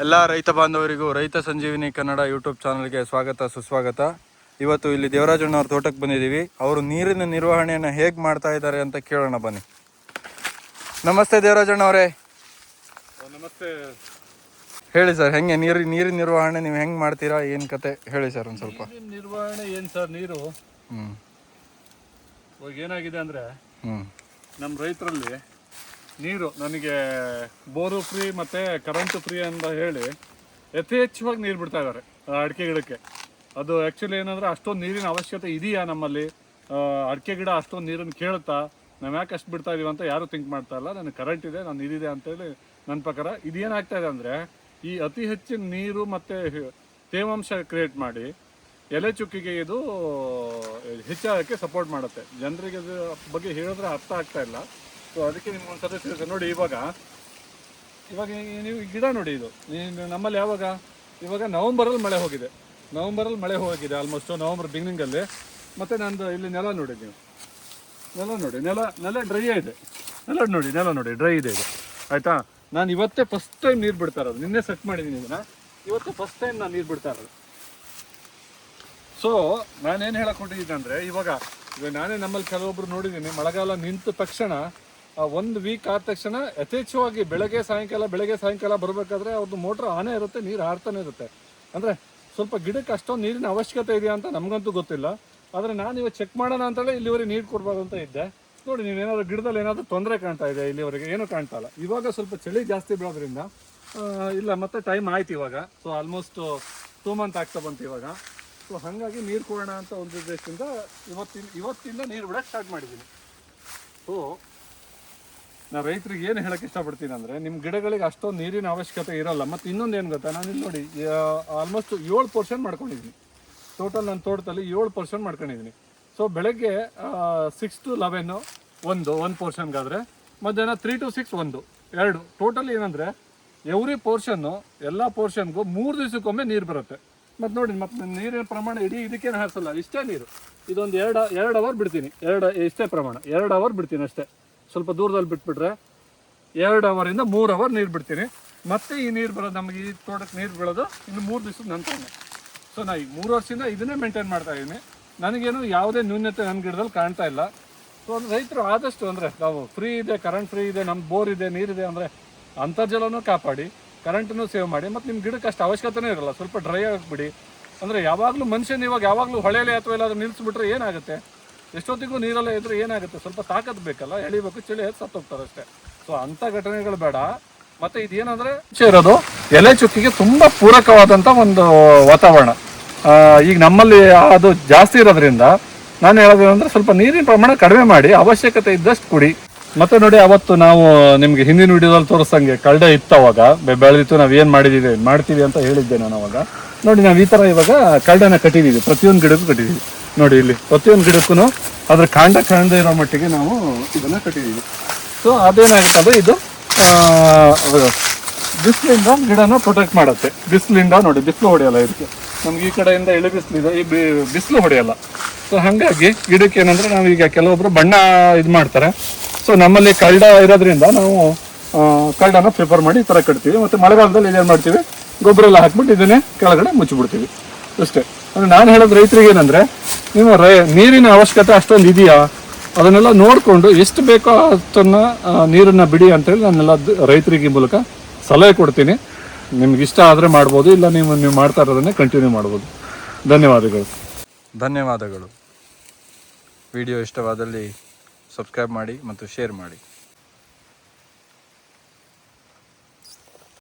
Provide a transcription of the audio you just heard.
ಎಲ್ಲ ರೈತ ಬಾಂಧವರಿಗೂ ರೈತ ಸಂಜೀವಿನಿ ಕನ್ನಡ ಯೂಟ್ಯೂಬ್ ಚಾನಲ್ಗೆ ಸ್ವಾಗತ ಸುಸ್ವಾಗತ. ಇವತ್ತು ಇಲ್ಲಿ ದೇವರಾಜಣ್ಣವ್ರ ತೋಟಕ್ಕೆ ಬಂದಿದ್ದೀವಿ. ಅವರು ನೀರಿನ ನಿರ್ವಹಣೆಯನ್ನು ಹೇಗೆ ಮಾಡ್ತಾ ಇದ್ದಾರೆ ಅಂತ ಕೇಳೋಣ ಬನ್ನಿ. ನಮಸ್ತೆ ದೇವರಾಜಣ್ಣ ಅವರೇ ನಮಸ್ತೆ. ಹೇಳಿ ಸರ್ ಹೆಂಗೆ ನೀರು ನೀರಿನ ನಿರ್ವಹಣೆ ನೀವು ಹೆಂಗೆ ಮಾಡ್ತೀರಾ? ಏನು ಕತೆ? ಹೇಳಿ ಸರ್ ಒಂದು ಸ್ವಲ್ಪ. ನಿರ್ವಹಣೆ ಏನು ಸರ್ ನೀರು? ಹ್ಞೂ ಇವಾಗ ಏನಾಗಿದೆ ಅಂದರೆ ಹ್ಞೂ ನಮ್ಮ ರೈತರಲ್ಲಿ ನೀರು ನನಗೆ ಬೋರು ಫ್ರೀ ಮತ್ತು ಕರೆಂಟ್ ಫ್ರೀ ಅಂತ ಹೇಳಿ ಯಥೇಚ್ಛವಾಗಿ ನೀರು ಬಿಡ್ತಾ ಇದ್ದಾರೆ ಅಡಿಕೆ ಗಿಡಕ್ಕೆ. ಅದು ಆ್ಯಕ್ಚುಲಿ ಏನಂದರೆ ಅಷ್ಟೊಂದು ನೀರಿನ ಅವಶ್ಯಕತೆ ಇದೆಯಾ ನಮ್ಮಲ್ಲಿ? ಅಡಿಕೆ ಗಿಡ ಅಷ್ಟೊಂದು ನೀರನ್ನು ಕೇಳ್ತಾ ನಾವು ಯಾಕೆ ಅಷ್ಟು ಬಿಡ್ತಾ ಇದೀವಿ ಅಂತ ಯಾರೂ ಥಿಂಕ್ ಮಾಡ್ತಾ ಇಲ್ಲ. ನನಗೆ ಕರೆಂಟ್ ಇದೆ, ನಾನು ನೀರಿದೆ ಅಂತೇಳಿ ನನ್ನ ಪ್ರಕಾರ ಇದೇನಾಗ್ತಾ ಇದೆ ಅಂದರೆ ಈ ಅತಿ ಹೆಚ್ಚಿನ ನೀರು ಮತ್ತು ತೇವಾಂಶ ಕ್ರಿಯೇಟ್ ಮಾಡಿ ಎಲೆ ಚುಕ್ಕಿಗೆ ಇದು ಹೆಚ್ಚಾಗಕ್ಕೆ ಸಪೋರ್ಟ್ ಮಾಡುತ್ತೆ. ಜನರಿಗೆ ಬಗ್ಗೆ ಹೇಳಿದ್ರೆ ಅರ್ಥ ಆಗ್ತಾ ಇಲ್ಲ. ಸೊ ಅದಕ್ಕೆ ನಿಮ್ಗೆ ಒಂದು ಸರ್ವಿಸ್ ಇರುತ್ತೆ. ನೋಡಿ, ಇವಾಗ ಇವಾಗ ನೀವು ಗಿಡ ನೋಡಿ ಇದು. ನೀನು ನಮ್ಮಲ್ಲಿ ಯಾವಾಗ? ಇವಾಗ ನವಂಬರಲ್ಲಿ ಮಳೆ ಹೋಗಿದೆ. ನವಂಬರಲ್ಲಿ ಮಳೆ ಹೋಗಿದೆ ಆಲ್ಮೋಸ್ಟ್ ನವಂಬರ್ ಬಿಗಿನಿಂಗಲ್ಲಿ ಮತ್ತು ನಂದು ಇಲ್ಲಿ ನೆಲ ನೋಡಿ ನೀವು. ನೆಲ ನೋಡಿ. ನೆಲ ನೆಲ ಡ್ರೈ ಇದೆ. ನೆಲ ನೋಡಿ ನೆಲ ನೋಡಿ. ಡ್ರೈ ಇದೆ ಇದು. ಆಯಿತಾ? ನಾನು ಇವತ್ತೇ ಫಸ್ಟ್ ಟೈಮ್ ನೀರು ಬಿಡ್ತಾ ಇರೋದು. ನಿನ್ನೆ ಸೆಟ್ ಮಾಡಿದ್ದೀನಿ ಇದನ್ನು. ಇವತ್ತೇ ಫಸ್ಟ್ ಟೈಮ್ ನಾನು ನೀರು ಬಿಡ್ತಾ ಇರೋದು. ಸೊ ನಾನೇನು ಹೇಳಕ್ ಹೊಂಟಿದ್ದೀನಿ ಅಂದರೆ, ಇವಾಗ ಇವಾಗ ನಾನೇ ನಮ್ಮಲ್ಲಿ ಕೆಲವೊಬ್ರು ನೋಡಿದ್ದೀನಿ, ಮಳೆಗಾಲ ನಿಂತ ತಕ್ಷಣ ಒಂದು ವೀಕ್ ಆದ ತಕ್ಷಣ ಯಥೇಚ್ಛವಾಗಿ ಬೆಳಗ್ಗೆ ಸಾಯಂಕಾಲ ಬೆಳಗ್ಗೆ ಸಾಯಂಕಾಲ ಬರಬೇಕಾದ್ರೆ ಅವ್ರದ್ದು ಮೋಟ್ರ್ ಆನೇ ಇರುತ್ತೆ, ನೀರು ಹಾರ್ತಾನೆ ಇರುತ್ತೆ. ಅಂದರೆ ಸ್ವಲ್ಪ ಗಿಡಕ್ಕೆ ಅಷ್ಟೊಂದು ನೀರಿನ ಅವಶ್ಯಕತೆ ಇದೆಯಾ ಅಂತ ನಮಗಂತೂ ಗೊತ್ತಿಲ್ಲ. ಆದರೆ ನಾನು ಇವಾಗ ಚೆಕ್ ಮಾಡೋಣ ಅಂತೇಳಿ ಇಲ್ಲಿವರೆಗೆ ನೀರು ಕೊಡ್ಬಾರ್ದು ಅಂತ ಇದ್ದೆ. ನೋಡಿ, ನೀವು ಏನಾದರೂ ಗಿಡದಲ್ಲಿ ಏನಾದರೂ ತೊಂದರೆ ಕಾಣ್ತಾ ಇದೆ ಇಲ್ಲಿವರೆಗೆ? ಏನೂ ಕಾಣ್ತಾ ಇಲ್ಲ. ಇವಾಗ ಸ್ವಲ್ಪ ಚಳಿ ಜಾಸ್ತಿ ಬೀಳೋದ್ರಿಂದ ಇಲ್ಲ, ಮತ್ತೆ ಟೈಮ್ ಆಯ್ತು ಇವಾಗ. ಸೊ ಆಲ್ಮೋಸ್ಟ್ ಟೂ ಮಂತ್ ಆಗ್ತಾ ಬಂತು ಇವಾಗ. ಸೊ ಹಾಗಾಗಿ ನೀರು ಕೊಡೋಣ ಅಂತ ಒಂದು ಉದ್ದೇಶದಿಂದ ಇವತ್ತಿನ, ಇವತ್ತಿಂದ ನೀರು ಬಿಡಕ್ಕೆ ಸ್ಟಾರ್ಟ್ ಮಾಡಿದ್ದೀನಿ ಸೊ ನಾ ರೈತರಿಗೆ ಏನು ಹೇಳಕ್ಕೆ ಇಷ್ಟಪಡ್ತೀನಿ ಅಂದರೆ ನಿಮ್ಮ ಗಿಡಗಳಿಗೆ ಅಷ್ಟೊಂದು ನೀರಿನ ಅವಶ್ಯಕತೆ ಇರೋಲ್ಲ, ಮತ್ತು ಇನ್ನೊಂದು ಏನು ಗೊತ್ತಾ? ನಾನು ಇಲ್ಲಿ ನೋಡಿ ಆಲ್ಮೋಸ್ಟ್ ಏಳು ಪರ್ಸೆಂಟ್ ಮಾಡ್ಕೊಂಡಿದ್ದೀನಿ ಟೋಟಲ್ ನನ್ನ ತೋಟದಲ್ಲಿ ಏಳು ಪರ್ಸೆಂಟ್ ಮಾಡ್ಕೊಂಡಿದ್ದೀನಿ ಸೊ ಬೆಳಗ್ಗೆ ಸಿಕ್ಸ್ ಟು ಲೆವೆನ್ನು ಒಂದು ಒಂದು ಪೋರ್ಷನ್ಗಾದರೆ ಮಧ್ಯಾಹ್ನ ತ್ರೀ ಟು ಸಿಕ್ಸ್ ಒಂದು, ಎರಡು. ಟೋಟಲ್ ಏನಂದರೆ ಎವ್ರಿ ಪೋರ್ಷನ್ನು ಎಲ್ಲ ಪೋರ್ಷನ್ಗೂ ಮೂರು ದಿವಸಕ್ಕೊಮ್ಮೆ ನೀರು ಬರುತ್ತೆ. ಮತ್ತು ನೋಡಿ, ಮತ್ತು ನೀರಿನ ಪ್ರಮಾಣ ಇಡೀ ಇದಕ್ಕೇನು ಹಾರಿಸಲ್ಲ, ಇಷ್ಟೇ ನೀರು. ಇದೊಂದು ಎರಡು ಎರಡು ಅವರ್ ಬಿಡ್ತೀನಿ. ಎರಡು, ಇಷ್ಟೇ ಪ್ರಮಾಣ, ಎರಡು ಅವರ್ ಬಿಡ್ತೀನಿ ಅಷ್ಟೇ. ಸ್ವಲ್ಪ ದೂರದಲ್ಲಿ ಬಿಟ್ಬಿಟ್ರೆ ಎರಡು ಅವರಿಂದ ಮೂರು ಅವರ್ ನೀರು ಬಿಡ್ತೀನಿ. ಮತ್ತೆ ಈ ನೀರು ಬರೋದು ನಮಗೆ ಈ ತೋಟಕ್ಕೆ ನೀರು ಬೀಳೋದು ಇನ್ನು ಮೂರು ದಿವಸದ ನಂತರ ಸೊ ನಾ ಈಗ ಮೂರು ವರ್ಷದಿಂದ ಇದನ್ನೇ ಮೇಂಟೈನ್ ಮಾಡ್ತಾ ಇದ್ದೀನಿ. ನನಗೇನು ಯಾವುದೇ ನ್ಯೂನ್ಯತೆ ನನ್ನ ಗಿಡದಲ್ಲಿ ಕಾಣ್ತಾ ಇಲ್ಲ. ಸೊ ರೈತರು ಆದಷ್ಟು ಅಂದರೆ ನಾವು ಫ್ರೀ ಇದೆ ಕರೆಂಟ್ ಫ್ರೀ ಇದೆ ನಮ್ಮ ಬೋರ್ ಇದೆ ನೀರಿದೆ ಅಂದರೆ ಅಂತರ್ಜಲನೂ ಕಾಪಾಡಿ ಕರೆಂಟನ್ನು ಸೇವ್ ಮಾಡಿ, ಮತ್ತು ನಿಮ್ಮ ಗಿಡಕ್ಕೆ ಅಷ್ಟು ಅವಶ್ಯಕತೆನೇ ಇರಲ್ಲ. ಸ್ವಲ್ಪ ಡ್ರೈ ಆಗಿಬಿಡಿ. ಅಂದರೆ ಯಾವಾಗಲೂ ಮನುಷ್ಯನ ಇವಾಗ ಯಾವಾಗಲೂ ಹೊಳೆಯಲ್ಲಿ ಅಥವಾ ಎಲ್ಲಾದ್ರೂ ನಿಲ್ಲಿಸ್ಬಿಟ್ರೆ ಏನಾಗುತ್ತೆ? ಎಷ್ಟೊತ್ತಿಗೂ ನೀರೆಲ್ಲ ಇದ್ರೆ ಏನಾಗುತ್ತೆ? ಸ್ವಲ್ಪ ತಾಕತ್ ಬೇಕಲ್ಲ? ಎಳಿಬೇಕು, ಚಳಿ ಸತ್ತು ಹೋಗ್ತಾರೆ ಅಷ್ಟೇ. ಸೊ ಅಂಥ ಘಟನೆಗಳು ಬೇಡ. ಮತ್ತೆ ಇದೇನಂದ್ರೆ ಇರೋದು, ಎಲೆ ಚುಕ್ಕಿಗೆ ತುಂಬಾ ಪೂರಕವಾದಂತ ಒಂದು ವಾತಾವರಣ. ಈಗ ನಮ್ಮಲ್ಲಿ ಅದು ಜಾಸ್ತಿ ಇರೋದ್ರಿಂದ ನಾನು ಹೇಳೋದೇನಂದ್ರೆ ಸ್ವಲ್ಪ ನೀರಿನ ಪ್ರಮಾಣ ಕಡಿಮೆ ಮಾಡಿ ಅವಶ್ಯಕತೆ ಇದ್ದಷ್ಟು ಕುಡಿ. ಮತ್ತೆ ನೋಡಿ, ಅವತ್ತು ನಾವು ನಿಮ್ಗೆ ಹಿಂದಿನ ವಿಡಿಯೋದಲ್ಲಿ ತೋರಿಸಂಗೆ ಕಳ್ಳೆ ಇತ್ತು ಅವಾಗ ಬೆಳೆದಿತ್ತು, ನಾವು ಏನು ಮಾಡಿದ್ದೀವಿ ಮಾಡ್ತೀವಿ ಅಂತ ಹೇಳಿದ್ದೆ ನಾನು ಅವಾಗ. ನೋಡಿ, ನಾವು ಈ ತರ ಇವಾಗ ಕಳ್ಳನ ಕಟ್ಟಿದೀವಿ, ಪ್ರತಿಯೊಂದು ಗಿಡಕ್ಕೂ ಕಟ್ಟಿದೀವಿ. ನೋಡಿ ಇಲ್ಲಿ, ಪ್ರತಿಯೊಂದು ಗಿಡಕ್ಕೂ ಅದ್ರ ಕಾಂಡ ಕಾಣದೇ ಇರೋ ಮಟ್ಟಿಗೆ ನಾವು ಇದನ್ನ ಕಟ್ಟಿದೀವಿ ಸೊ ಅದೇನಾಗುತ್ತೆ ಅಂದ್ರೆ ಇದು ಬಿಸಿಲಿಂದ ಗಿಡನ ಪ್ರೊಟೆಕ್ಟ್ ಮಾಡುತ್ತೆ. ಬಿಸಿಲಿಂದ ನೋಡಿ, ಬಿಸಿಲು ಹೊಡೆಯಲ್ಲ ಇದಕ್ಕೆ. ನಮ್ಗೆ ಈ ಕಡೆಯಿಂದ ಎಳೆ ಬಿಸಿಲಿದೆ ಈ ಬಿಸಿಲು ಹೊಡೆಯಲ್ಲ. ಸೊ ಹಾಗಾಗಿ ಗಿಡಕ್ಕೆ ಏನಂದ್ರೆ ನಾವು ಈಗ ಕೆಲವೊಬ್ರು ಬಣ್ಣ ಇದು ಮಾಡ್ತಾರೆ. ಸೊ ನಮ್ಮಲ್ಲಿ ಕಳ್ಳ ಇರೋದ್ರಿಂದ ನಾವು ಕಳ್ಳನ ಪ್ರಿಫರ್ ಮಾಡಿ ಈ ಥರ ಕಟ್ತೀವಿ. ಮತ್ತು ಮಳೆಗಾಲದಲ್ಲಿ ಇದೇನು ಮಾಡ್ತೀವಿ? ಗೊಬ್ಬರ ಎಲ್ಲ ಹಾಕ್ಬಿಟ್ಟು ಇದನ್ನೇ ಕೆಳಗಡೆ ಮುಚ್ಚಿಬಿಡ್ತೀವಿ. ಅಷ್ಟೇ. ಅಂದ್ರೆ ನಾನು ಹೇಳೋದು ರೈತರಿಗೆ ಏನಂದ್ರೆ ನೀವು ರೈ, ನೀರಿನ ಅವಶ್ಯಕತೆ ಅಷ್ಟೊಂದು ಇದೆಯಾ? ಅದನ್ನೆಲ್ಲ ನೋಡಿಕೊಂಡು ಎಷ್ಟು ಬೇಕೋ ಅಷ್ಟನ್ನ ನೀರನ್ನು ಬಿಡಿ ಅಂತೇಳಿ ನಾನೆಲ್ಲ ರೈತರಿಗೆ ಮೂಲಕ ಸಲಹೆ ಕೊಡ್ತೀನಿ. ನಿಮ್ಗೆ ಇಷ್ಟ ಆದರೆ ಮಾಡ್ಬೋದು, ಇಲ್ಲ ನೀವು ನೀವು ಮಾಡ್ತಾ ಇರೋದನ್ನೇ ಕಂಟಿನ್ಯೂ ಮಾಡ್ಬೋದು. ಧನ್ಯವಾದಗಳು. ಧನ್ಯವಾದಗಳು. ವಿಡಿಯೋ ಇಷ್ಟವಾದಲ್ಲಿ ಸಬ್ಸ್ಕ್ರೈಬ್ ಮಾಡಿ ಮತ್ತು ಶೇರ್ ಮಾಡಿ.